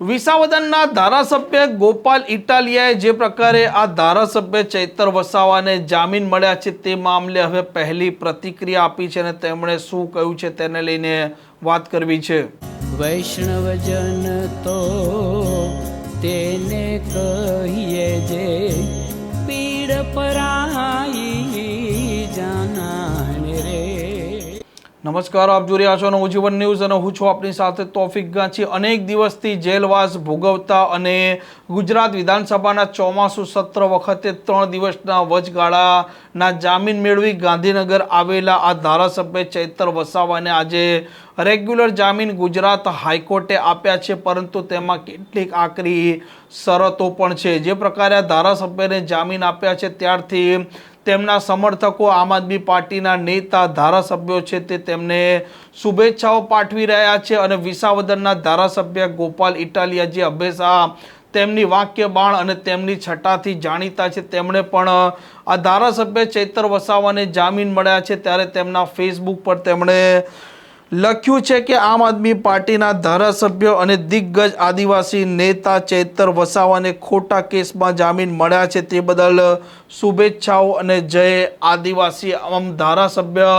વિસાવદનના ધારાસભ્ય ગોપાલ ઇટાલિયાએ જે પ્રકારે આ ધારાસભ્ય ચૈતર વસાવાને જામીન મળ્યા છે તે મામલે હવે પહેલી પ્રતિક્રિયા આપી છે અને તેમણે શું કહ્યું છે તેને લઈને વાત કરવી છે. વૈષ્ણવજન તો તેને કહીએ જે પીડ પરાઈ નમસ્કાર, આપ જોઈ રહ્યા છો નવજીવન ન્યૂઝ અને હું છું આપની સાથે તોફિક ગાંચી અનેક દિવસથી જેલવાસ ભોગવતા અને ગુજરાત વિધાનસભાના ચોમાસુ સત્ર વખતે ત્રણ દિવસના વચગાળાના જામીન મેળવી ગાંધીનગર આવેલા આ ધારાસભ્ય ચૈતર વસાવાને આજે રેગ્યુલર જામીન ગુજરાત હાઈકોર્ટે આપ્યા છે, પરંતુ તેમાં કેટલીક આકરી શરતો પણ છે. જે પ્રકારે આ ધારાસભ્યને જામીન આપ્યા છે, ત્યારથી તેમના સમર્થકો આમ આદમી પાર્ટીના નેતા ધારાસભ્યો છે તે તેમને શુભેચ્છાઓ પાઠવી રહ્યા છે અને વિસાવદરના ધારાસભ્ય ગોપાલ ઇટાલિયા જે હંમેશા તેમની વાક્ય બાણ અને તેમની છટાથી જાણીતા છે, તેમણે પણ આ ધારાસભ્ય ચૈતર વસાવાને જામીન મળ્યા છે, ત્યારે તેમના ફેસબુક પર તેમણે લખ્યું છે કે આમ આદમી પાર્ટીના ધારાસભ્ય અને દિગ્ગજ આદિવાસી નેતા ચેતર વસાવાને ખોટા કેસમાં જામીન મળ્યા છે. તે બદલ શુભેચ્છાઓ અને જય આદિવાસી. આમ ધારાસભ્ય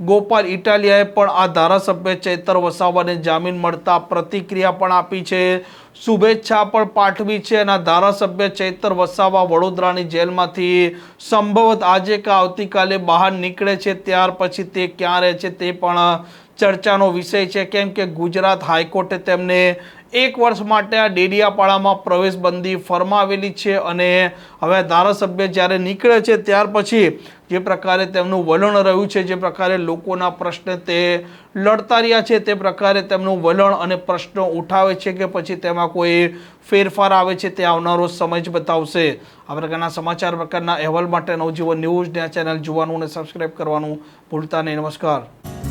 ગોપાલ ઇટાલિયાએ પણ આ ધારાસભ્ય ચેતર વસાવાને જામીન મળતા પ્રતિક્રિયા પણ આપી છે. શુભેચ્છા પણ પાઠવી છે અને ધારાસભ્ય ચેતર વસાવા વડોદરાની જેલમાંથી સંભવત આજે કે આવતીકાલે બહાર નીકળે છે. ત્યાર પછી તે ક્યાં રહે છે તે પણ ચર્ચાનો વિષય છે. કેમ કે ગુજરાત હાઈકોર્ટે તેમને એક વર્ષ માટે આ ડેડિયાપાડામાં પ્રવેશબંધી ફરમાવેલી છે અને હવે ધારાસભ્ય જ્યારે નીકળે છે ત્યાર પછી જે પ્રકારે તેમનું વલણ રહ્યું છે, જે પ્રકારે લોકોના પ્રશ્ન તે લડતા રહ્યા છે, તે પ્રકારે તેમનું વલણ અને પ્રશ્નો ઉઠાવે છે કે પછી તેમાં કોઈ ફેરફાર આવે છે તે આવનારો સમય જ બતાવશે. આ પ્રકારના સમાચાર પ્રકારના અહેવાલ માટે નવજીવન ન્યૂઝ ને ચેનલ જોવાનું અને સબસ્ક્રાઈબ કરવાનું ભૂલતા નહીં. નમસ્કાર.